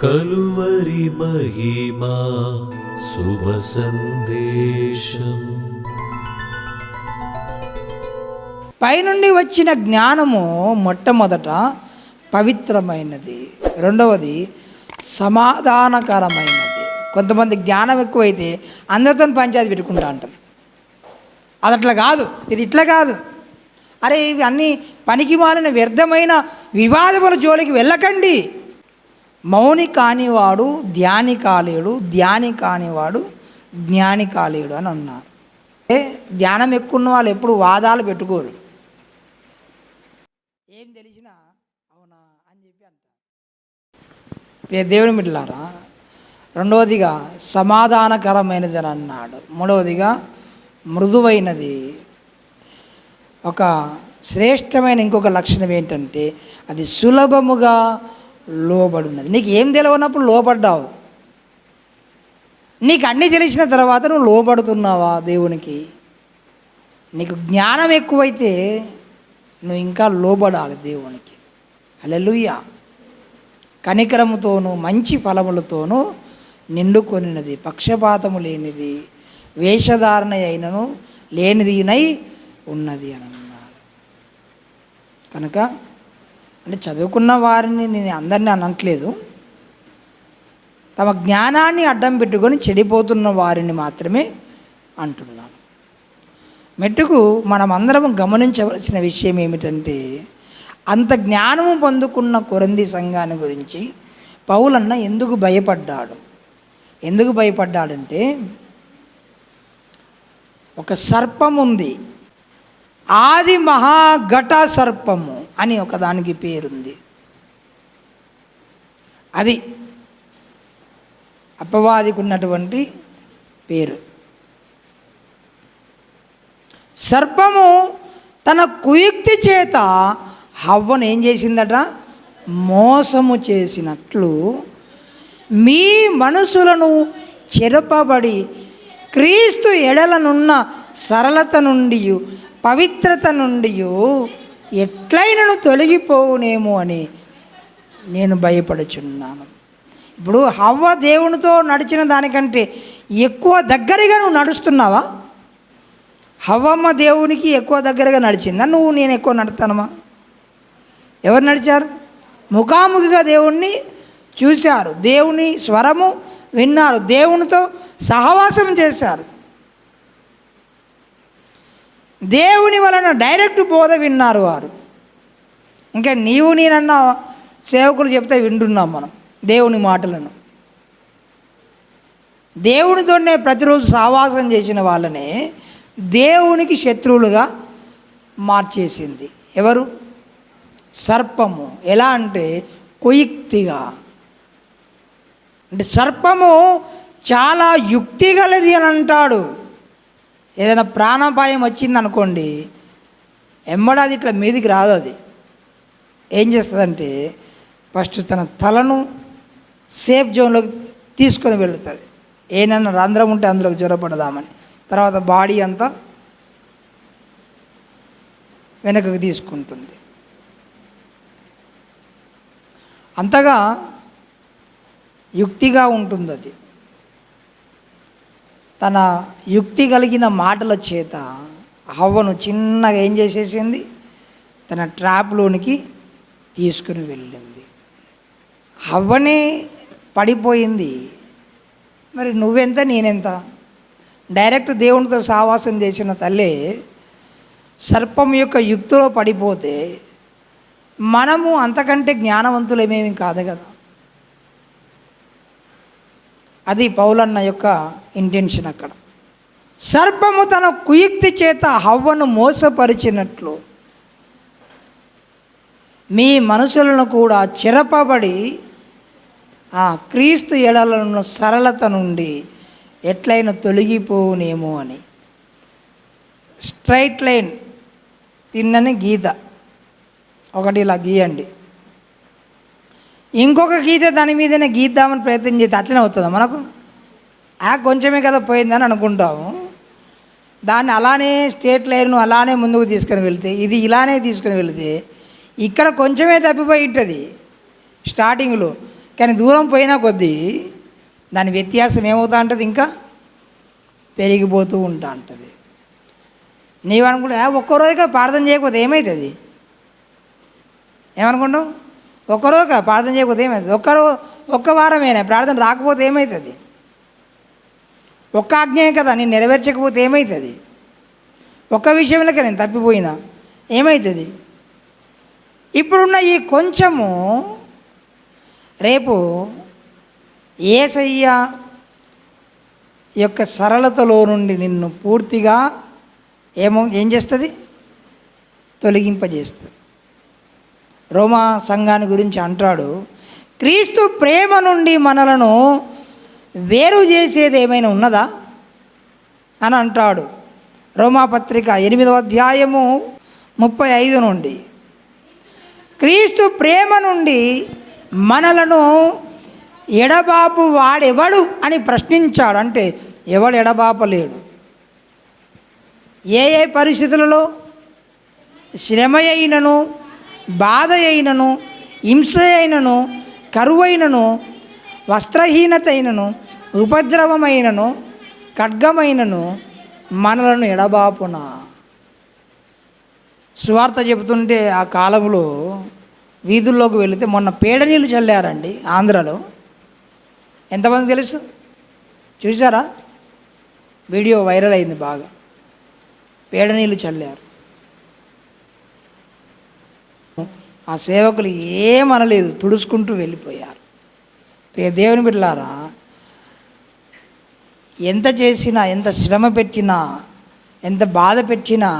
కలువరి మహిమా శుభ సందేశం. పైనుండి వచ్చిన జ్ఞానము మొట్టమొదట పవిత్రమైనది. రెండవది సమాధానకరమైనది. కొంతమంది జ్ఞానం ఎక్కువైతే అందరితో పంచాయతీ పెట్టుకుంటా అంటారు. అది అట్లా కాదు ఇది ఇట్లా కాదు. అరే ఇవి అన్నీ పనికి మాలిన వ్యర్థమైన వివాదముల జోలికి వెళ్ళకండి. మౌని కానివాడు ధ్యాని కాలేడు ధ్యాని కానివాడు జ్ఞాని కాలేడు అని అన్నారు. ఏ ధ్యానం ఎక్కువన్న వాళ్ళు ఎప్పుడు వాదాలు పెట్టుకోరు. ఏం తెలిసినా అవునా అని చెప్పి అంటారు. దేవుని మిట్లారా రెండవదిగా సమాధానకరమైనది అని అన్నాడు. మూడవదిగా మృదువైనది. ఒక శ్రేష్టమైన ఇంకొక లక్షణం ఏంటంటే అది సులభముగా లోబడినది నీకు ఏం తెలియనప్పుడు లోపడ్డావు నీకు అన్నీ తెలిసిన తర్వాత నువ్వు లోబడుతున్నావా దేవునికి? నీకు జ్ఞానం ఎక్కువైతే నువ్వు ఇంకా లోబడాలి దేవునికి. అలెలుయ్య కనికరముతోనూ మంచి ఫలములతోనూ నిండుకొనినది పక్షపాతము లేనిది వేషధారణ అయినను లేనిదినై ఉన్నది అని అన్నారు కనుక అంటే చదువుకున్న వారిని నేను అందరినీ అనట్లేదు. తమ జ్ఞానాన్ని అడ్డం పెట్టుకొని చెడిపోతున్న వారిని మాత్రమే అంటున్నాను. మెట్టుకు మనమందరం గమనించవలసిన విషయం ఏమిటంటే అంత జ్ఞానము పొందుకున్న కొరంది సంఘాన్ని గురించి పౌలన్న ఎందుకు భయపడ్డాడు? ఎందుకు భయపడ్డాడంటే ఒక సర్పం ఉంది ఆది మహాఘట సర్పము. అని ఒకదానికి పేరుంది. అది అపవాదికి ఉన్నటువంటి పేరు. సర్పము తన కుయుక్తి చేత హవ్వను ఏం చేసిందట? మోసము చేసినట్లు మీ మనసులను చెరపబడి క్రీస్తు ఎడలనున్న సరళత నుండి పవిత్రత నుండి ఎట్లయినను తొలగిపోవునేమో అని నేను భయపడుచున్నాను. ఇప్పుడు హవ్వ దేవునితో నడిచిన దానికంటే ఎక్కువ దగ్గరగా నువ్వు నడుస్తున్నావా? హవ్వమ్మ దేవునికి ఎక్కువ దగ్గరగా నడిచిందా? నువ్వు నేను ఎక్కువ నడుతానమా ఎవరు నడిచారు? ముఖాముఖిగా దేవుణ్ణి చూశారు. దేవుని స్వరము విన్నారు. దేవునితో సహవాసం చేశారు. దేవుని వలన డైరెక్ట్ బోధ విన్నారు వారు. ఇంకా నీవు నేనన్న సేవకులు చెప్తే వింటున్నాం మనం దేవుని మాటలను. దేవునితోనే ప్రతిరోజు సావాసం చేసిన వాళ్ళనే దేవునికి శత్రువులుగా మార్చేసింది. ఎవరు? సర్పము. ఎలా అంటే కుయుక్తిగా. అంటే సర్పము చాలా యుక్తి గలది అని అంటాడు. ఏదైనా ప్రాణాపాయం వచ్చింది అనుకోండి ఎమ్మడాది ఇట్లా మీదికి రాదు అది. ఏం చేస్తుందంటే ఫస్ట్ తన తలను సేఫ్ జోన్లోకి తీసుకొని వెళుతుంది. ఏనన్నా రంధ్రం ఉంటే అందులోకి జ్వరపడదామని తర్వాత బాడీ అంతా వెనకకు తీసుకుంటుంది. అంతగా యుక్తిగా ఉంటుంది అది తన యుక్తి కలిగిన మాటల చేత హవ్వను చిన్నగా ఏం చేసేసింది? తన ట్రాప్లోనికి తీసుకుని వెళ్ళింది. హవ్వనే పడిపోయింది. మరి నువ్వెంత నేనెంత? డైరెక్ట్ దేవునితో సావాసం చేసిన తల్లి సర్పం యొక్క యుక్తిలో పడిపోతే మనము అంతకంటే జ్ఞానవంతులమేమి కాదు కదా. అది పౌలన్న యొక్క ఇంటెన్షన్ అక్కడ. సర్పము తన కుయుక్తి చేత హవ్వను మోసపరిచినట్లు మీ మనసులను కూడా చిరపబడి ఆ క్రీస్తు ఎడలను సరళత నుండి ఎట్లయినా తొలగిపోవునేమో అని. స్ట్రైట్ లైన్ తిన్నని గీత. ఒకటి ఇలా గీయండి. ఇంకొక గీత దాని మీదనే గీద్దామని ప్రయత్నం చేస్తే అట్లనే అవుతుందా మనకు? ఆ కొంచెమే కదా పోయిందని అనుకుంటాము. దాన్ని అలానే స్టేట్ లైన్ను అలానే ముందుకు తీసుకొని వెళితే ఇది ఇలానే తీసుకొని వెళితే ఇక్కడ కొంచెమే తప్పిపోయి ఉంటుంది స్టార్టింగ్లో. కానీ దూరం పోయినా కొద్దీ దాని వ్యత్యాసం ఏమవుతా ఉంటుంది ఇంకా? పెరిగిపోతూ ఉంటా ఉంటుంది. నీవనుకుంటా "ఆ, రోజుగా ప్రార్థన చేయకపోతే ఏమవుతుంది ఏమనుకుంటావు? ఒక్కరోజుగా ప్రార్థన చేయకపోతే ఏమవుతుంది ఒక్కరో ఒక్క వారమేనా ప్రార్థన రాకపోతే ఏమవుతుంది ఒక్క ఆజ్ఞే కదా నేను నెరవేర్చకపోతే ఏమవుతుంది ఒక్క విషయంలోకి నేను తప్పిపోయినా ఏమవుతుంది ఇప్పుడున్న ఈ కొంచెము రేపు ఏసయ్య యొక్క సరళతలో నుండి నిన్ను పూర్తిగా ఏమో ఏం చేస్తుంది? తొలగింపజేస్తుంది. రోమా సంఘాన్ని గురించి అంటాడు క్రీస్తు ప్రేమ నుండి మనలను వేరు చేసేది ఏమైనా ఉన్నదా? అని అంటాడు. రోమాపత్రిక ఎనిమిదవ అధ్యాయము ముప్పై ఐదు నుండి క్రీస్తు ప్రేమ నుండి మనలను ఎడబాపు వాడెవడు? అని ప్రశ్నించాడు. అంటే ఎవడు ఎడబాపలేడు ఏ ఏ పరిస్థితులలో? శ్రమ అయినను? బాధ అయినను హింస అయినను కరువైనను వస్త్రహీనత అయినను ఉపద్రవమైనను ఖడ్గమైనను మనలను ఎడబాపున. సువార్త చెబుతుంటే ఆ కాలంలో వీధుల్లోకి వెళితే మొన్న పేడ నీళ్ళు చల్లారండి ఆంధ్రాలో. ఎంతమంది తెలుసు? చూసారా వీడియో వైరల్ అయింది బాగా. పేడ నీళ్ళు చల్లారు. ఆ సేవకులు ఏమనలేదు తుడుచుకుంటూ వెళ్ళిపోయారు. ప్రియ దేవుని బిడ్డలారా ఎంత చేసినా ఎంత శ్రమ పెట్టినా ఎంత బాధ పెట్టినా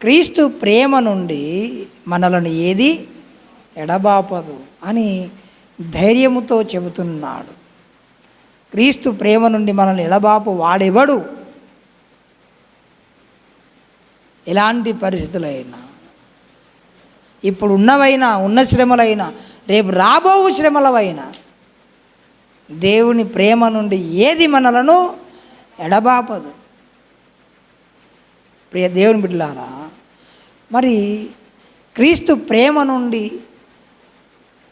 క్రీస్తు ప్రేమ నుండి మనలను ఏది ఎడబాపదు అని ధైర్యముతో చెబుతున్నాడు. క్రీస్తు ప్రేమ నుండి మనల్ని ఎడబాపు వాడెవడు? ఎలాంటి పరిస్థితులైనా ఇప్పుడు ఉన్నవైనా ఉన్న శ్రమలైనా రేపు రాబో శ్రమలవైనా దేవుని ప్రేమ నుండి ఏది మనలను ఎడబాపదు. ప్రియ దేవుని బిడ్డలారా మరి క్రీస్తు ప్రేమ నుండి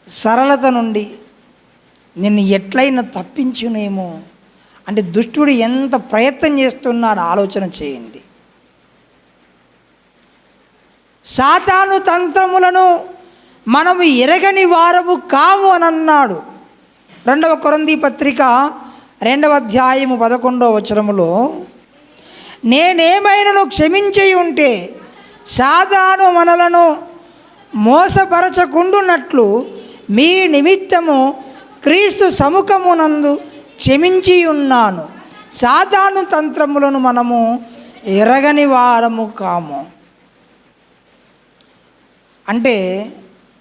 సరళత నుండి నిన్ను ఎట్లయినా తప్పించునేమో అంటే దుష్టుడు ఎంత ప్రయత్నం చేస్తున్నాడో ఆలోచన చేయండి. సాతాను తంత్రములను మనము ఎరగని వారము కాము అని అన్నాడు. రెండవ కొరంది పత్రిక రెండవ అధ్యాయము పదకొండవ వచనములో నేనేమైనాను క్షమించి ఉంటే సాధాను మనలను మోసపరచకుండునట్లు మీ నిమిత్తము క్రీస్తు సముఖమునందు క్షమించి ఉన్నాను సాధాను తంత్రములను మనము ఎరగని వారము కాము. అంటే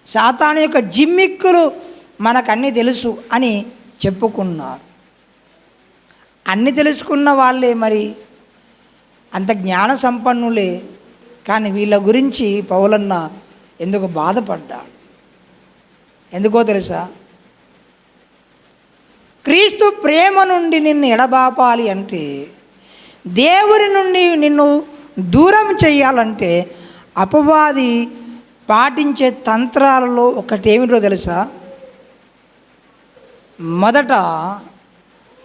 సాతాను యొక్క జిమ్మిక్కులు మనకన్నీ తెలుసు అని చెప్పుకున్నారు. అన్ని తెలుసుకున్న వాళ్ళే మరి. అంత జ్ఞాన సంపన్నులే. కానీ వీళ్ళ గురించి పౌలన్న ఎందుకు బాధపడ్డాడు? ఎందుకో తెలుసా? క్రీస్తు ప్రేమ నుండి నిన్ను ఎడబాపాలి అంటే దేవుని నుండి నిన్ను దూరం చేయాలంటే అపవాది పాటించే తంత్రాలలో ఒకటి ఏమిటో తెలుసా? మొదట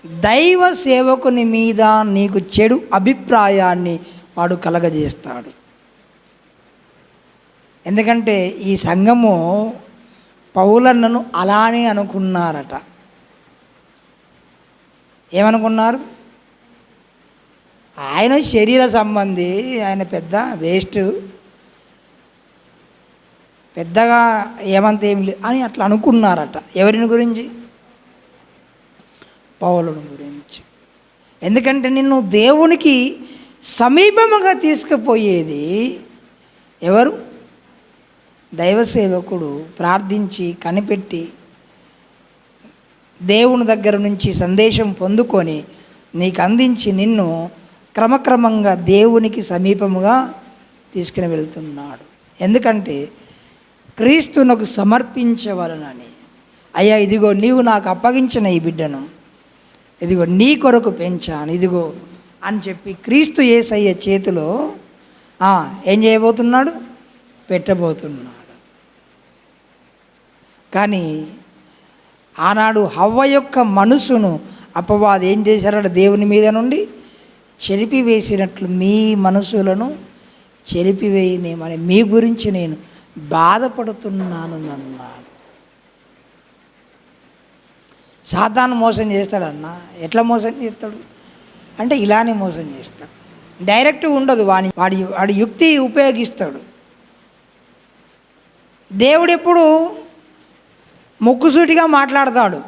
దైవ సేవకుని మీద నీకు చెడు అభిప్రాయాన్ని వాడు కలగజేస్తాడు. ఎందుకంటే ఈ సంఘము పౌలన్నను అలానే అనుకున్నారట. ఏమనుకున్నారు? ఆయన శరీర సంబంధి ఆయన పెద్ద వేస్ట్. పెద్దగా ఏమంత ఏం లేదు అని అట్లా అనుకున్నారట. ఎవరిని గురించి? పౌలుని గురించి. ఎందుకంటే నిన్ను దేవునికి సమీపముగా తీసుకుపోయేది ఎవరు? దైవ సేవకుడు ప్రార్థించి కనిపెట్టి దేవుని దగ్గర నుంచి సందేశం పొందుకొని నీకు అందించి నిన్ను క్రమక్రమంగా దేవునికి సమీపముగా తీసుకుని వెళ్తున్నాడు. ఎందుకంటే క్రీస్తునకు సమర్పించవలనని. అయ్యా ఇదిగో నీవు నాకు అప్పగించిన ఈ బిడ్డను. ఇదిగో నీ కొరకు పెంచాను ఇదిగో అని చెప్పి క్రీస్తు ఏసయ్య చేతిలో ఏం చేయబోతున్నాడు? పెట్టబోతున్నాడు. కానీ ఆనాడు హవ్వ యొక్క మనసును అపవాది ఏం చేశారట? దేవుని మీద నుండి చెరిపివేసినట్లు మీ మనసులను చెరిపివేయనేమని మీ గురించి నేను బాధపడుతున్నాను అన్నాడు సాతాను మోసం చేస్తాడన్న ఎట్లా మోసం చేస్తాడు? అంటే ఇలానే మోసం చేస్తాడు. డైరెక్ట్ ఉండదు వాని వాడి వాడి యుక్తి ఉపయోగిస్తాడు. దేవుడు ఎప్పుడు ముక్కుసూటిగా మాట్లాడతాడు.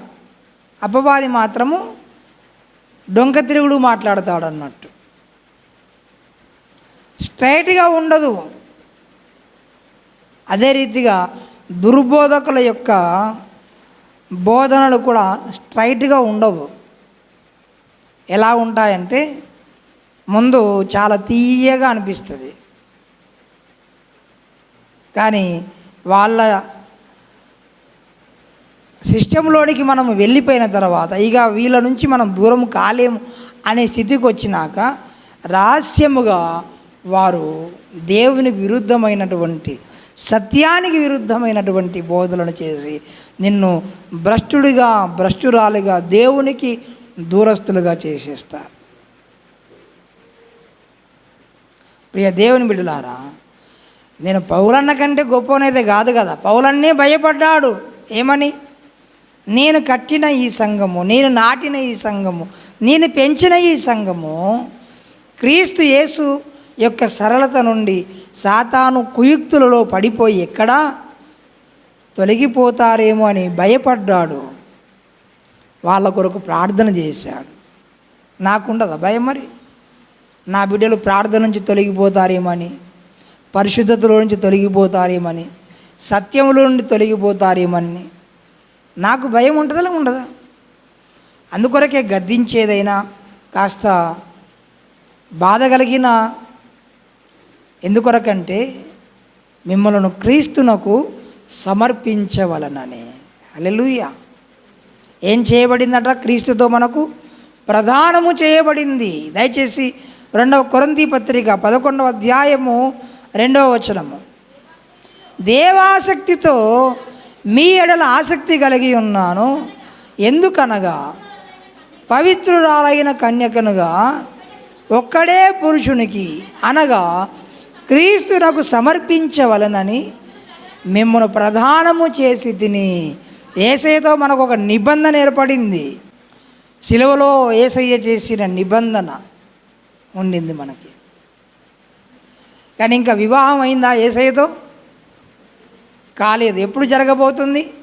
అపవాది మాత్రము డొంక తిరుగుడు మాట్లాడతాడు అన్నట్టు స్ట్రైట్గా ఉండదు. అదే రీతిగా దుర్బోధకుల యొక్క బోధనలు కూడా స్ట్రైట్గా ఉండవు. ఎలా ఉంటాయంటే ముందు చాలా తీయగా అనిపిస్తుంది. కానీ వాళ్ళ సిస్టంలోనికి మనం వెళ్ళిపోయిన తర్వాత ఇక వీళ్ళ నుంచి మనం దూరం కాలేము అనే స్థితికి వచ్చినాక రహస్యముగా వారు దేవునికి విరుద్ధమైనటువంటి సత్యానికి విరుద్ధమైనటువంటి బోధలను చేసి నిన్ను భ్రష్టుడిగా భ్రష్టురాలుగా దేవునికి దూరస్తులుగా చేసేస్తారు. ప్రియ దేవుని బిడ్డలారా నేను పౌలన్న కంటే గొప్పనైతే కాదు కదా. పౌలన్నే భయపడ్డాడు. ఏమని? నేను కట్టిన ఈ సంఘము నేను నాటిన ఈ సంఘము నేను పెంచిన ఈ సంఘము క్రీస్తు యేసు యొక్క సరళత నుండి సాతాను కుయుక్తులలో పడిపోయి ఎక్కడా తొలగిపోతారేమో అని భయపడ్డాడు. వాళ్ళ కొరకు ప్రార్థన చేశాడు. నాకుండదా భయం మరి? నా బిడ్డలు ప్రార్థన నుంచి తొలగిపోతారేమని పరిశుద్ధతలో నుంచి తొలగిపోతారేమని సత్యంలో నుండి తొలగిపోతారేమని నాకు భయం ఉంటుందా ఉండదా? అందుకొరకే గద్దించేదైనా కాస్త బాధ కలిగిన ఎందుకొరకంటే మిమ్మల్ని క్రీస్తునకు సమర్పించవలనని. అలెలుయ ఏం చేయబడిందట? క్రీస్తుతో మనకు ప్రధానము చేయబడింది. దయచేసి రెండవ కొరంతి పత్రిక పదకొండవ అధ్యాయము రెండవ వచనము. దేవాసక్తితో మీ ఎడల ఆసక్తి కలిగి ఉన్నాను. ఎందుకనగా పవిత్రురాలైన కన్యకనుగా ఒక్కడే పురుషునికి అనగా క్రీస్తునకు సమర్పించవలనని మిమ్మల్ని ప్రధానము చేసి తిని ఏసయ్యతో మనకు ఒక నిబంధన ఏర్పడింది. సిలువలో ఏసయ్య చేసిన నిబంధన ఉండింది మనకి. కానీ ఇంకా వివాహం అయిందా ఏసయ్యతో? కాలేదు. ఎప్పుడు జరగబోతుంది?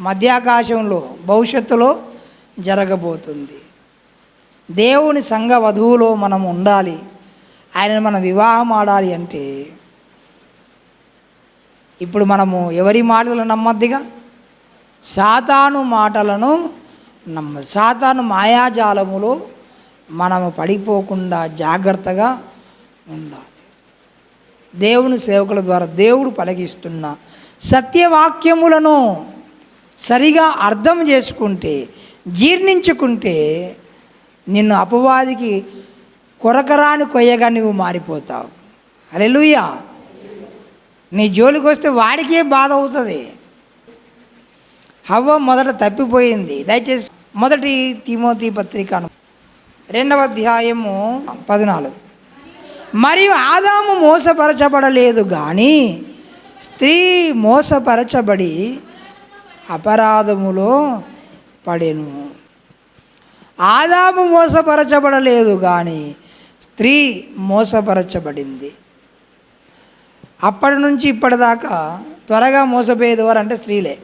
మధ్యాకాశంలో భవిష్యత్తులో జరగబోతుంది. దేవుని సంఘ వధువులో మనం ఉండాలి. ఆయనను మనం వివాహం ఆడాలి అంటే ఇప్పుడు మనము ఎవరి మాటలు నమ్మద్దిగా? సాతాను మాటలను నమ్మ సాతాను మాయాజాలములో మనము పడిపోకుండా జాగ్రత్తగా ఉండాలి. దేవుని సేవకుల ద్వారా దేవుడు పలికిస్తున్న సత్యవాక్యములను సరిగా అర్థం చేసుకుంటే జీర్ణించుకుంటే నిన్ను అపవాదికి కొరకరాని కొయ్యగా నువ్వు మారిపోతావు. అలెలుయ్యా నీ జోలికి వస్తే వాడికే బాధ అవుతుంది. హవ్వ మొదట తప్పిపోయింది. దయచేసి మొదటి తిమోతి పత్రికను రెండవ అధ్యాయము పద్నాలుగు. మరియు ఆదాము మోసపరచబడలేదు కానీ స్త్రీ మోసపరచబడి అపరాధములో పడెను. ఆదాము మోసపరచబడలేదు కానీ స్త్రీ మోసపరచబడింది. అప్పటి నుంచి ఇప్పటిదాకా త్వరగా మోసపోయేదివారు అంటే స్త్రీలే.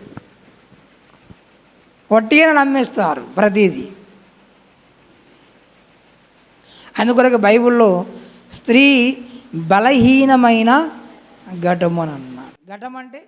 కొట్టిగా నమ్మేస్తారు ప్రతిదీ. అందుకొరకు బైబిల్లో స్త్రీ బలహీనమైన ఘటము అని అన్నారు ఘటం అంటే